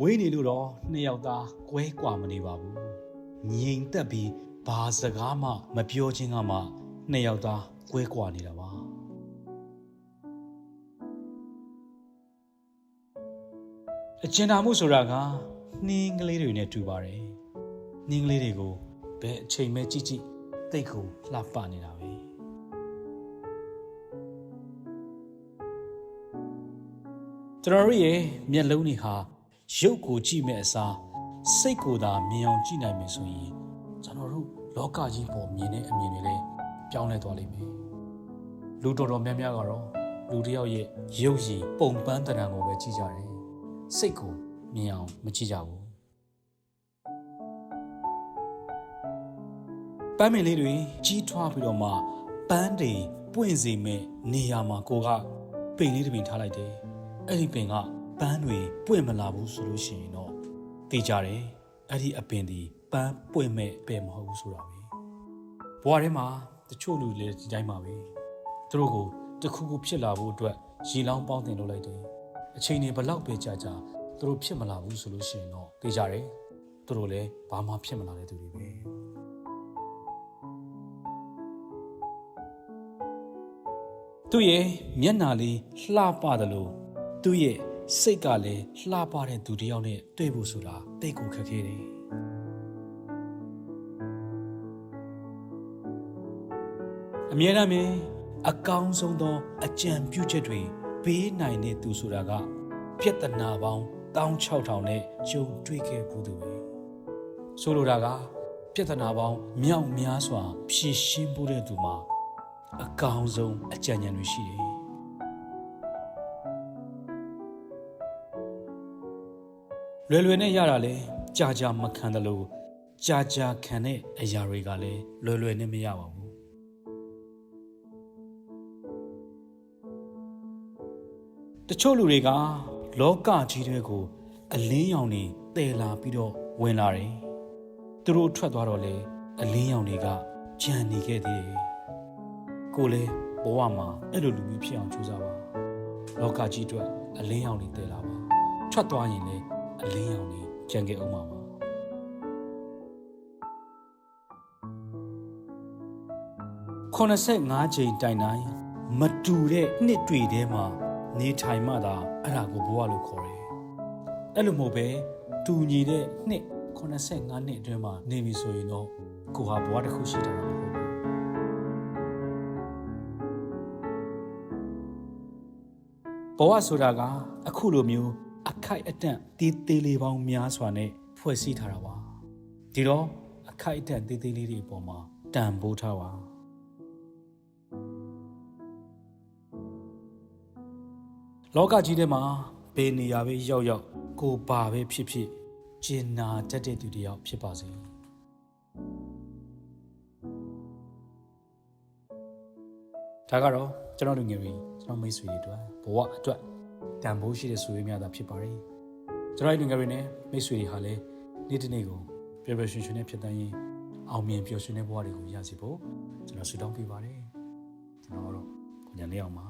ဝေးနေလို့တော့နှစ်ယောက်သားကွဲကွာမနေပါဘူးငြိမ်သက်ပြီးဘာစကားမှမပြောချင်းကမှနှစ်ယောက်သားကွဲကွာနေတာပါအကျဉ်းသားမှုဆိုတာကနှင်းကလေးတွေနဲ့တူပါတယ်နှင်းကလေးတွေကိုဘယ်အချိန်မဲကြည့်ကြည့်တိတ်ကိုလှပနေတာပဲကျွန်တော်တို့ရဲ့မျက်လုံးတွေဟာ ရုပ်ကိုကြည့်မဲ့အစားစိတ်ကိုသာမြင်အောင်ကြည့်နိုင်မယ်ဆိုရင်ကျွန်တော်တို့လောကကြီးပေါ်မြင်တဲ့အမြင်တွေလည်းပြောင်းလဲသွားလိမ့်မယ်လူတော်တော်များများကတော့လူတစ်ယောက်ရဲ့ရုပ်ရည်ပုံပန်းတဏ္ဍာကိုပဲကြည့်ကြတယ်စိတ်ကိုမြင်အောင်မကြည့်ကြဘူးပန်းမင်လေးတွေကြီးထွားပြီးတော့မှပန်းတွေပွင့်စေမဲ့နေရာမှာကိုကပိန်လေးတစ်ပင်ထားလိုက်တယ်အဲ့ဒီပင်က ပန်းတွေပွင့်မလာဘူးဆိုလို့ရှိရင်တော့သိကြတယ်အဲ့ဒီအပင်ဒီပန်းပွင့်မဲ့ပဲမဟုတ်ဘူးဆိုတာပဲဘဝထဲမှာတချို့လူတွေဒီတိုင်းပါပဲသူတို့ကိုတစ်ခုခုဖြစ်လာဖို့အတွက်ရေလောင်းပေါင်းတင်လုပ်လိုက်တယ်အချိန်တွေဘလောက်ပဲကြာကြာသူတို့ဖြစ်မလာဘူးဆိုလို့ရှိရင်တော့သိကြတယ်သူတို့လည်းဘာမှဖြစ်မလာတဲ့သူတွေပဲသူ့ရဲ့မျက်နှာလေးလှပတယ်လို့သူ့ရဲ့ စိတ်ကလည်းလှပတဲ့သူတစ်ယောက်နဲ့တွေ့ဖို့ဆိုတာတိတ်ကိုခက်ခဲတယ်အမြဲတမ်းပဲအကောင်းဆုံးသောအကြံပြုချက်တွေပေးနိုင်တဲ့သူဆိုတာကပြဿနာပေါင်း16000နဲ့ကြုံတွေ့ခဲ့ဘူးသူပဲဆိုလိုတာကပြဿနာပေါင်းမြောက်များစွာဖြည့်ရှင်းဖို့တဲ့သူမှာအကောင်းဆုံးအကြံဉာဏ်တွေရှိတယ် လွယ်လွယ်နဲ့ရတာလဲကြာကြာမခံတယ်လို့ကြာကြာခံတဲ့အရာတွေကလည်းလွယ်လွယ်နဲ့မရပါဘူးတချို့လူတွေကလောကကြီးတွေကိုအလင်းရောင်တွေတည်လာပြီးတော့ဝင်လာတယ်သူတို့ထွက်သွားတော့လေအလင်းရောင်တွေကကြံနေခဲ့သေးတယ်ကိုလည်းဘဝမှာအဲ့လိုလူမျိုးဖြစ်အောင်ကြိုးစားပါလောကကြီးအတွက်အလင်းရောင်တွေတည်လာပါထွက်သွားရင်လည်း အလင်းရောင်တွေကြံခဲ့အောင်ပါပါ85ချိန်တိုင်တိုင်းမတူတဲ့နှစ်တွေထဲမှာနေထိုင်မှသာအဲ့ဒါကိုဘဝလို့ခေါ်တယ်အဲ့လိုမဟုတ်ပဲတူညီတဲ့နှစ်85နှစ်အတွင်းမှာနေပြီဆိုရင်တော့ကိုဟာဘဝတစ်ခုရှိတာမဟုတ်ဘူးဘဝဆိုတာကအခုလိုမျိုး အခိုက်အတန့်တေးသေးလေးပေါင်းများစွာနဲ့ဖွဲ့စည်းထားတာပါဒီတော့အခိုက်အတန့်တေးသေးလေးတွေအပေါ်မှာတန်ဖိုးထားပါလောကကြီးထဲမှာဘယ်နေရာပဲရောက်ရောက်ကိုပါပဲဖြစ်ဖြစ်ကျင်နာတတ်တဲ့သူတယောက်ဖြစ်ပါစေဒါကတော့ကျွန်တော်တို့ငယ်ရင်ကျွန်တော်မိတ်ဆွေတွေအတွက်ဘဝအတွက် တန်ဖိုးရှိတဲ့ဆွေမျိုးများတာဖြစ်ပါတယ်ကျွန်တော်တို့ငယ်ရင်နဲ့မိတ်ဆွေတွေဟာလည်းနေ့တစ်နေ့ကိုပျော်ပျော်ရွှင်ရွှင်နဲ့ဖြစ်တန်းရင်အောင်မြင်ပျော်ရွှင်တဲ့ဘဝတွေကိုရစီဖို့ကျွန်တော်ဆုတောင်းပေးပါတယ်ကျွန်တော်တို့ကိုညာလေးအောင်ပါ